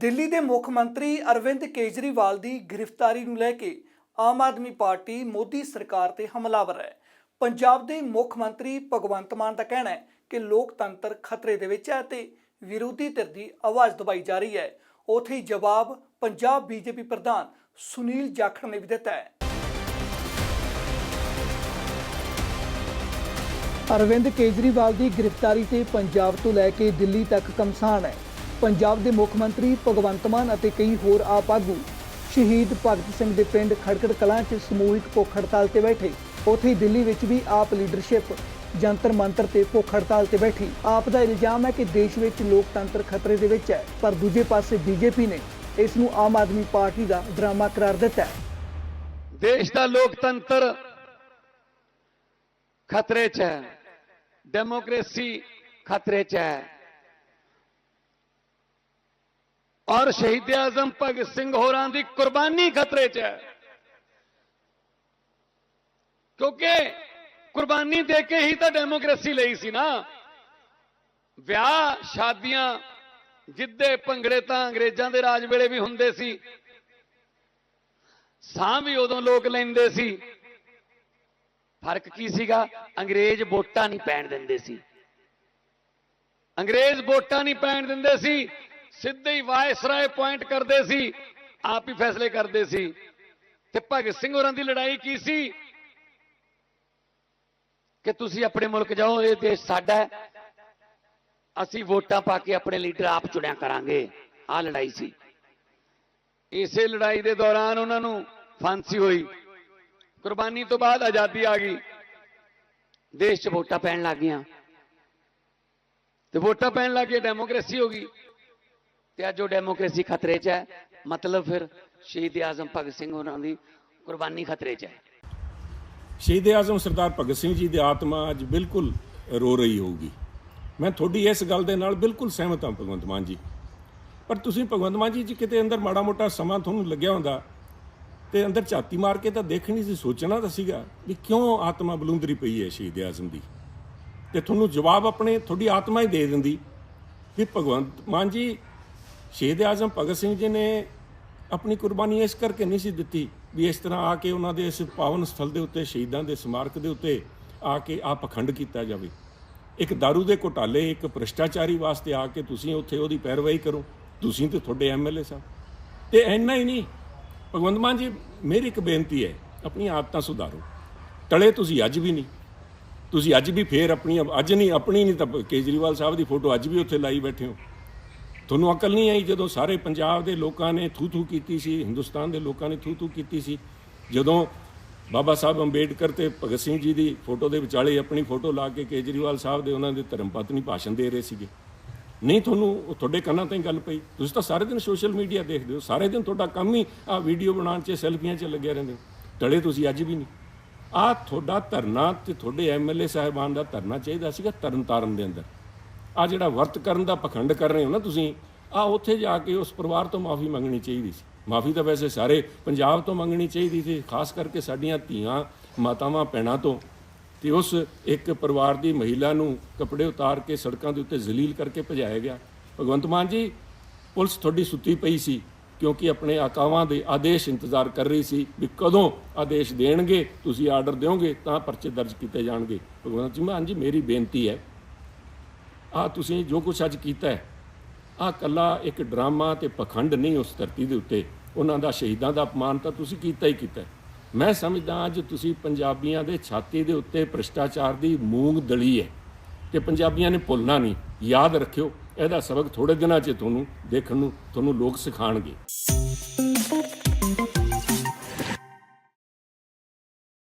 ਦਿੱਲੀ ਦੇ ਮੁੱਖ ਮੰਤਰੀ ਅਰਵਿੰਦ ਕੇਜਰੀਵਾਲ ਦੀ ਗ੍ਰਿਫਤਾਰੀ ਨੂੰ ਲੈ ਕੇ ਆਮ ਆਦਮੀ ਪਾਰਟੀ ਮੋਦੀ ਸਰਕਾਰ ਤੇ ਹਮਲਾਵਰ ਹੈ। ਪੰਜਾਬ ਦੇ ਮੁੱਖ ਮੰਤਰੀ ਭਗਵੰਤ ਮਾਨ ਦਾ ਕਹਿਣਾ ਹੈ ਕਿ ਲੋਕਤੰਤਰ ਖਤਰੇ ਦੇ ਵਿੱਚ ਹੈ ਤੇ ਵਿਰੋਧੀ ਧਿਰ ਦੀ ਆਵਾਜ਼ ਦਬਾਈ ਜਾ ਰਹੀ ਹੈ। ਉਥੇ ਹੀ ਜਵਾਬ ਪੰਜਾਬ ਬੀਜੇਪੀ ਪ੍ਰਧਾਨ ਸੁਨੀਲ ਜਾਖੜ ਨੇ ਵੀ ਦਿੱਤਾ ਹੈ। ਅਰਵਿੰਦ ਕੇਜਰੀਵਾਲ ਦੀ ਗ੍ਰਿਫਤਾਰੀ ਤੇ ਪੰਜਾਬ ਤੋਂ ਲੈ ਕੇ ਦਿੱਲੀ ਤੱਕ ਕਮਸਾਨ ਹੈ। ਪੰਜਾਬ ਦੇ ਮੁੱਖ ਮੰਤਰੀ ਭਗਵੰਤ ਮਾਨ ਅਤੇ ਕਈ ਹੋਰ ਆਪ ਆਗੂ ਸ਼ਹੀਦ ਭਗਤ ਸਿੰਘ ਦੇ ਪਿੰਡ ਖੜਕੜ ਕਲਾਂ 'ਚ ਸਮੂਹਿਕ ਭੁੱਖ ਹੜਤਾਲ ਤੇ ਬੈਠੇ। ਉੱਥੇ ਦਿੱਲੀ ਵਿੱਚ ਵੀ ਆਪ ਲੀਡਰਸ਼ਿਪ, ਜੰਤਰ ਮੰਤਰ ਤੇ ਭੁੱਖ ਹੜਤਾਲ ਤੇ ਬੈਠੀ। ਆਪ ਦਾ ਇਲਜ਼ਾਮ ਹੈ ਕਿ ਦੇਸ਼ ਵਿੱਚ ਲੋਕਤੰਤਰ ਖਤਰੇ ਦੇ ਵਿੱਚ ਹੈ, ਪਰ ਦੂਜੇ ਪਾਸੇ ਬੀਜੇਪੀ ਨੇ ਇਸ ਨੂੰ ਆਮ ਆਦਮੀ ਪਾਰਟੀ ਦਾ ਡਰਾਮਾ ਕਰਾਰ ਦਿੱਤਾ ਹੈ। ਦੇਸ਼ ਦਾ ਲੋਕਤੰਤਰ ਖਤਰੇ 'ਚ ਹੈ, ਡੈਮੋਕ੍ਰੇਸੀ ਖਤਰੇ 'ਚ ਹੈ। ਔਰ ਸ਼ਹੀਦ ਆਜ਼ਮ ਭਗਤ ਸਿੰਘ ਹੋਰਾਂ ਦੀ ਕੁਰਬਾਨੀ ਖਤਰੇ 'ਚ ਹੈ। ਕਿਉਂਕਿ ਕੁਰਬਾਨੀ ਦੇ ਕੇ ਹੀ ਤਾਂ ਡੈਮੋਕ੍ਰੇਸੀ ਲਈ ਸੀ ਨਾ। ਵਿਆਹ, ਸ਼ਾਦੀਆਂ, ਗਿੱਧੇ, ਭੰਗੜੇ ਤਾਂ ਅੰਗਰੇਜ਼ਾਂ ਦੇ ਰਾਜ ਵੇਲੇ ਵੀ ਹੁੰਦੇ ਸੀ। ਸਾਹ ਵੀ ਉਦੋਂ ਲੋਕ ਲੈਂਦੇ ਸੀ। ਫ਼ਰਕ ਕੀ ਸੀਗਾ? ਅੰਗਰੇਜ਼ ਵੋਟਾਂ ਨਹੀਂ ਪੈਣ ਦਿੰਦੇ ਸੀ। ਅੰਗਰੇਜ਼ ਵੋਟਾਂ ਨਹੀਂ ਪੈਣ ਦਿੰਦੇ ਸੀ। ਸਿੱਧੇ ਹੀ ਵਾਇਸਰਾਏ ਪੁਆਇੰਟ ਕਰਦੇ ਸੀ, ਆਪ ਹੀ ਫੈਸਲੇ ਕਰਦੇ ਸੀ। ਤੇ ਭਗਤ ਸਿੰਘ ਹੋਰਾਂ ਦੀ ਲੜਾਈ ਕੀ ਸੀ? ਕਿ ਤੁਸੀਂ ਆਪਣੇ ਮੁਲਕ ਜਾਓ, ਇਹ ਦੇਸ਼ ਸਾਡਾ ਹੈ। ਅਸੀਂ ਵੋਟਾਂ ਪਾ ਕੇ ਆਪਣੇ ਲੀਡਰ ਆਪ ਚੁਣਿਆ ਕਰਾਂਗੇ। ਆਹ ਲੜਾਈ ਸੀ। ਇਸੇ ਲੜਾਈ ਦੇ ਦੌਰਾਨ ਉਹਨਾਂ ਨੂੰ ਫਾਂਸੀ ਹੋਈ। ਕੁਰਬਾਨੀ ਤੋਂ ਬਾਅਦ ਆਜ਼ਾਦੀ ਆ ਗਈ। ਦੇਸ਼ 'ਚ ਵੋਟਾਂ ਪੈਣ ਲੱਗ ਗਈਆਂ। ਤੇ ਵੋਟਾਂ ਪੈਣ ਲੱਗ ਗਈ ਡੈਮੋਕ੍ਰੇਸੀ ਹੋ ਗਈ। ਤੇ ਅੱਜ ਉਹ ਡੈਮੋਕ੍ਰੇਸੀ ਖਤਰੇ 'ਚ ਹੈ। ਮਤਲਬ ਫਿਰ ਸ਼ਹੀਦ ਆਜ਼ਮ ਭਗਤ ਸਿੰਘ ਹੋਰਾਂ ਦੀ ਕੁਰਬਾਨੀ ਖਤਰੇ 'ਚ ਹੈ। ਸ਼ਹੀਦ ਆਜ਼ਮ ਸਰਦਾਰ ਭਗਤ ਸਿੰਘ ਜੀ ਦੀ ਆਤਮਾ ਅੱਜ ਬਿਲਕੁਲ ਰੋ ਰਹੀ ਹੋਊਗੀ। ਮੈਂ ਤੁਹਾਡੀ ਇਸ ਗੱਲ ਦੇ ਨਾਲ ਬਿਲਕੁਲ ਸਹਿਮਤ ਹਾਂ ਭਗਵੰਤ ਮਾਨ ਜੀ। ਪਰ ਤੁਸੀਂ ਭਗਵੰਤ ਮਾਨ ਜੀ ਜੀ ਕਿਤੇ ਅੰਦਰ ਮਾੜਾ ਮੋਟਾ ਸਮਾਂ ਤੁਹਾਨੂੰ ਲੱਗਿਆ ਹੁੰਦਾ ਤੇ ਅੰਦਰ ਝਾਤੀ ਮਾਰ ਕੇ ਤਾਂ ਦੇਖਣੀ ਸੀ, ਸੋਚਣਾ ਤਾਂ ਸੀਗਾ ਵੀ ਕਿਉਂ ਆਤਮਾ ਬਲੁੰਦਰੀ ਪਈ ਹੈ ਸ਼ਹੀਦ ਆਜ਼ਮ ਦੀ। ਤੇ ਤੁਹਾਨੂੰ ਜਵਾਬ ਆਪਣੇ, ਤੁਹਾਡੀ ਆਤਮਾ ਹੀ ਦੇ ਦਿੰਦੀ ਵੀ ਭਗਵੰਤ ਮਾਨ ਜੀ ਸ਼ਹੀਦ ਆਜ਼ਮ ਭਗਤ ਸਿੰਘ ਜੀ ਨੇ ਆਪਣੀ ਕੁਰਬਾਨੀ ਇਸ ਕਰਕੇ ਨਹੀਂ ਸੀ ਦਿੱਤੀ ਵੀ ਇਸ ਤਰ੍ਹਾਂ ਆ ਕੇ ਉਹਨਾਂ ਦੇ ਇਸ ਪਾਵਨ ਸਥਲ ਦੇ ਉੱਤੇ, ਸ਼ਹੀਦਾਂ ਦੇ ਸਮਾਰਕ ਦੇ ਉੱਤੇ ਆ ਕੇ ਆ ਪਖੰਡ ਕੀਤਾ ਜਾਵੇ। ਇੱਕ दारू ਦੇ ਘੁਟਾਲੇ, ਇੱਕ ਭ੍ਰਿਸ਼ਟਾਚਾਰੀ ਵਾਸਤੇ ਆ ਕੇ ਤੁਸੀਂ ਉੱਥੇ ਉਹਦੀ ਪੈਰਵਾਈ ਕਰੋ। ਤੁਸੀਂ ਤੇ ਤੁਹਾਡੇ ਐਮਐਲਏ ਸਾਹਿਬ। ਤੇ ਇੰਨਾ ਹੀ ਨਹੀਂ। ਭਗਵੰਤ ਮਾਨ ਜੀ, ਮੇਰੀ ਇੱਕ ਬੇਨਤੀ ਹੈ ਆਪਣੀਆਂ ਆਦਤਾਂ ਸੁਧਾਰੋ। ਟਲੇ ਤੁਸੀਂ ਅੱਜ ਵੀ ਨਹੀਂ। ਤੁਸੀਂ ਅੱਜ ਵੀ ਫੇਰ ਆਪਣੀ, ਅੱਜ ਨਹੀਂ, ਆਪਣੀ ਨਹੀਂ ਤਾਂ ਕੇਜਰੀਵਾਲ ਸਾਹਿਬ ਦੀ ਫੋਟੋ ਅੱਜ ਵੀ ਉੱਥੇ ਲਾਈ ਬੈਠੇ ਹੋ। ਤੁਹਾਨੂੰ ਅਕਲ ਨਹੀਂ ਆਈ ਜਦੋਂ ਸਾਰੇ ਪੰਜਾਬ ਦੇ ਲੋਕਾਂ ਨੇ ਥੂ ਥੂ ਕੀਤੀ ਸੀ, ਹਿੰਦੁਸਤਾਨ ਦੇ ਲੋਕਾਂ ਨੇ ਥੂ ਥੂ ਕੀਤੀ ਸੀ। ਜਦੋਂ ਬਾਬਾ ਸਾਹਿਬ ਅੰਬੇਡਕਰ ਤੇ ਭਗਤ ਸਿੰਘ ਜੀ ਦੀ ਫੋਟੋ ਦੇ ਵਿਚਾਲੇ ਆਪਣੀ ਫੋਟੋ ਲਾ ਕੇ ਕੇਜਰੀਵਾਲ ਸਾਹਿਬ ਦੇ ਉਹਨਾਂ ਦੇ ਧਰਮ ਪਤਨੀ ਭਾਸ਼ਣ ਦੇ ਰਹੇ ਸੀਗੇ। ਨਹੀਂ, ਤੁਹਾਨੂੰ ਉਹ ਤੁਹਾਡੇ ਕੰਨਾਂ ਤੇ ਗੱਲ ਪਈ। ਤੁਸੀਂ ਤਾਂ ਸਾਰੇ ਦਿਨ ਸੋਸ਼ਲ ਮੀਡੀਆ ਦੇਖਦੇ ਹੋ। ਸਾਰੇ ਦਿਨ ਤੁਹਾਡਾ ਕੰਮ ਹੀ ਆ ਵੀਡੀਓ ਬਣਾਉਣ 'ਚ, ਸੈਲਫੀਆਂ 'ਚ ਲੱਗਿਆ ਰਹਿੰਦੇ ਹੋ। ਟਲੇ ਤੁਸੀਂ ਅੱਜ ਵੀ ਨਹੀਂ। ਆ ਤੁਹਾਡਾ ਧਰਨਾ ਤੇ ਤੁਹਾਡੇ ਐਮਐਲਏ ਸਾਹਿਬਾਨ ਦਾ ਧਰਨਾ ਚਾਹੀਦਾ ਸੀਗਾ ਤਰਨਤਾਰਨ ਦੇ ਅੰਦਰ। ਆ ਜਿਹੜਾ ਵਰਤ ਕਰਨ ਦਾ ਪਖੰਡ ਕਰ ਰਹੇ ਹੋ ਨਾ ਤੁਸੀਂ, ਆ ਉੱਥੇ ਜਾ ਕੇ ਉਸ ਪਰਿਵਾਰ ਤੋਂ ਮਾਫੀ ਮੰਗਣੀ ਚਾਹੀਦੀ ਸੀ। ਮਾਫੀ ਤਾਂ ਵੈਸੇ ਸਾਰੇ ਪੰਜਾਬ ਤੋਂ ਮੰਗਣੀ ਚਾਹੀਦੀ ਸੀ, ਖਾਸ ਕਰਕੇ ਸਾਡੀਆਂ ਧੀਆਂ, ਮਾਤਾਵਾਂ ਪੈਣਾ ਤੋਂ। ਤੇ ਉਸ ਇੱਕ ਪਰਿਵਾਰ ਦੀ ਮਹਿਲਾ ਨੂੰ ਕੱਪੜੇ ਉਤਾਰ ਕੇ ਸੜਕਾਂ ਦੇ ਉੱਤੇ ਜ਼ਲੀਲ ਕਰਕੇ ਭਜਾਇਆ ਗਿਆ। ਭਗਵੰਤ ਮਾਨ ਜੀ, ਪੁਲਿਸ ਤੁਹਾਡੀ ਸੁੱਤੀ ਪਈ ਸੀ ਕਿਉਂਕਿ ਆਪਣੇ ਆਕਾਵਾਂ ਦੇ ਆਦੇਸ਼ ਇੰਤਜ਼ਾਰ ਕਰ ਰਹੀ ਸੀ ਵੀ ਕਦੋਂ ਆਦੇਸ਼ ਦੇਣਗੇ, ਤੁਸੀਂ ਆਰਡਰ ਦਿਓਗੇ ਤਾਂ ਪਰਚੇ ਦਰਜ ਕੀਤੇ ਜਾਣਗੇ। ਭਗਵੰਤ ਜੀ ਮਾਨ ਜੀ, ਮੇਰੀ ਬੇਨਤੀ ਹੈ ਆ ਤੁਸੀਂ ਜੋ ਕੁਝ ਅੱਜ ਕੀਤਾ ਹੈ ਆ ਕੱਲਾ ਇੱਕ ਡਰਾਮਾ ਤੇ ਪਖੰਡ ਨਹੀਂ ਉਸ ਧਰਤੀ ਦੇ ਉੱਤੇ। ਉਹਨਾਂ ਦਾ ਸ਼ਹੀਦਾਂ ਦਾ ਅਪਮਾਨ ਤਾਂ ਤੁਸੀਂ ਕੀਤਾ ਹੀ ਕੀਤਾ ਮੈਂ ਸਮਝਦਾ ਅੱਜ ਤੁਸੀਂ ਪੰਜਾਬੀਆਂ ਦੇ ਛਾਤੀ ਦੇ ਉੱਤੇ ਭ੍ਰਿਸ਼ਟਾਚਾਰ ਦੀ ਮੂੰਗ ਦਲੀ ਹੈ ਤੇ ਪੰਜਾਬੀਆਂ ਨੇ ਭੁੱਲਣਾ ਨਹੀਂ। ਯਾਦ ਰੱਖਿਓ, ਇਹਦਾ ਸਬਕ ਥੋੜੇ ਦਿਨਾਂ 'ਚ ਤੁਹਾਨੂੰ ਦੇਖਣ ਨੂੰ, ਤੁਹਾਨੂੰ ਲੋਕ ਸਿਖਾਣਗੇ।